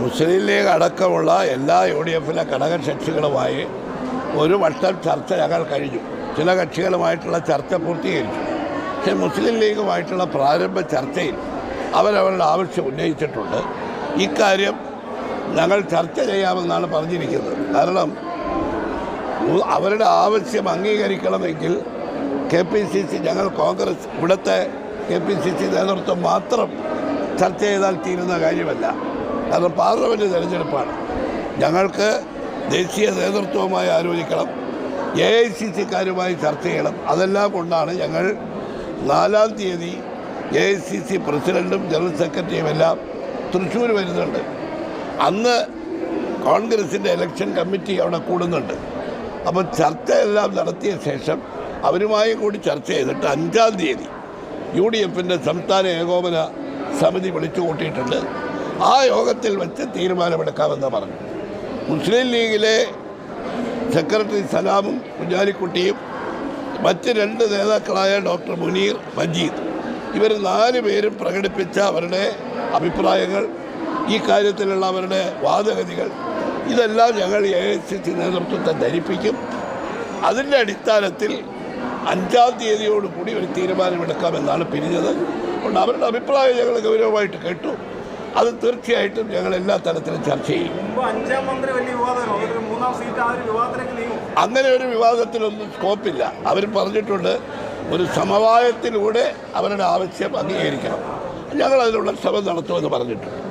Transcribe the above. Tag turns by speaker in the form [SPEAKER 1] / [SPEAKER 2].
[SPEAKER 1] മുസ്ലിം league അടക്കമുള്ള എല്ലാ U D എഫിലെ ഘടകകക്ഷികളുമായി ഒരു വട്ടം ചർച്ച ഞങ്ങൾ കഴിഞ്ഞു. ചില കക്ഷികളുമായിട്ടുള്ള ചർച്ച പൂർത്തീകരിച്ചു. പക്ഷെ മുസ്ലിം ലീഗുമായിട്ടുള്ള പ്രാരംഭ ചർച്ചയിൽ അവരവരുടെ ആവശ്യം ഉന്നയിച്ചിട്ടുണ്ട്. ഇക്കാര്യം ഞങ്ങൾ ചർച്ച ചെയ്യാമെന്നാണ് പറഞ്ഞിരിക്കുന്നത്. കാരണം അവരുടെ ആവശ്യം അംഗീകരിക്കണമെങ്കിൽ കെ പി സി സി ഞങ്ങൾ കോൺഗ്രസ് ഇവിടുത്തെ കെ പി സി സി നേതൃത്വം മാത്രം ചർച്ച ചെയ്താൽ തീരുന്ന കാര്യമല്ല. കാരണം പാർലമെന്റ് തിരഞ്ഞെടുപ്പാണ്. ഞങ്ങൾക്ക് ദേശീയ നേതൃത്വവുമായി ആലോചിക്കണം. എ ഐ സി സിക്കാരുമായി ചർച്ച ചെയ്യണം. അതെല്ലാം കൊണ്ടാണ് ഞങ്ങൾ നാലാം തീയതി എ ഐ സി സി പ്രസിഡന്റും ജനറൽ സെക്രട്ടറിയും എല്ലാം തൃശ്ശൂർ വരുന്നുണ്ട്. അന്ന് കോൺഗ്രസിന്റെ ഇലക്ഷൻ കമ്മിറ്റി അവിടെ കൂടുന്നുണ്ട്. അപ്പോൾ ചർച്ചയെല്ലാം നടത്തിയ ശേഷം അവരുമായി കൂടി ചർച്ച ചെയ്തിട്ട് അഞ്ചാം തീയതി യു ഡി എഫിന്റെ സംസ്ഥാന ഏകോപന സമിതി വിളിച്ചു കൂട്ടിയിട്ടുണ്ട്. ആ യോഗത്തിൽ വെച്ച് തീരുമാനമെടുക്കാമെന്ന് പറഞ്ഞു. മുസ്ലിം ലീഗിലെ സെക്രട്ടറി സലാമും കുഞ്ഞാലിക്കുട്ടിയും മറ്റ് രണ്ട് നേതാക്കളായ ഡോക്ടർ മുനീർ മജീദ് ഇവർ നാല് പേരും പ്രകടിപ്പിച്ച അവരുടെ അഭിപ്രായങ്ങൾ ഈ കാര്യത്തിലുള്ള അവരുടെ വാദഗതികൾ ഇതെല്ലാം ഞങ്ങൾ എ ഐ സി സി നേതൃത്വത്തെ ധരിപ്പിക്കും. അതിന്റെ അടിസ്ഥാനത്തിൽ അഞ്ചാം തീയതിയോടുകൂടി ഒരു തീരുമാനമെടുക്കാമെന്നാണ് പിരിഞ്ഞത്. അതുകൊണ്ട് അവരുടെ അഭിപ്രായം ഞങ്ങൾ ഗൗരവമായിട്ട് കേട്ടു. അത് തീർച്ചയായിട്ടും ഞങ്ങൾ എല്ലാ തരത്തിലും ചർച്ച ചെയ്യും. അങ്ങനെ ഒരു വിവാദത്തിനൊന്നും സ്കോപ്പില്ല. അവർ പറഞ്ഞിട്ടുണ്ട് ഒരു സമവായത്തിലൂടെ അവരുടെ ആവശ്യം അംഗീകരിക്കണം. ഞങ്ങൾ അതിനുള്ള ശ്രമം നടത്തുമെന്ന് പറഞ്ഞിട്ടുണ്ട്.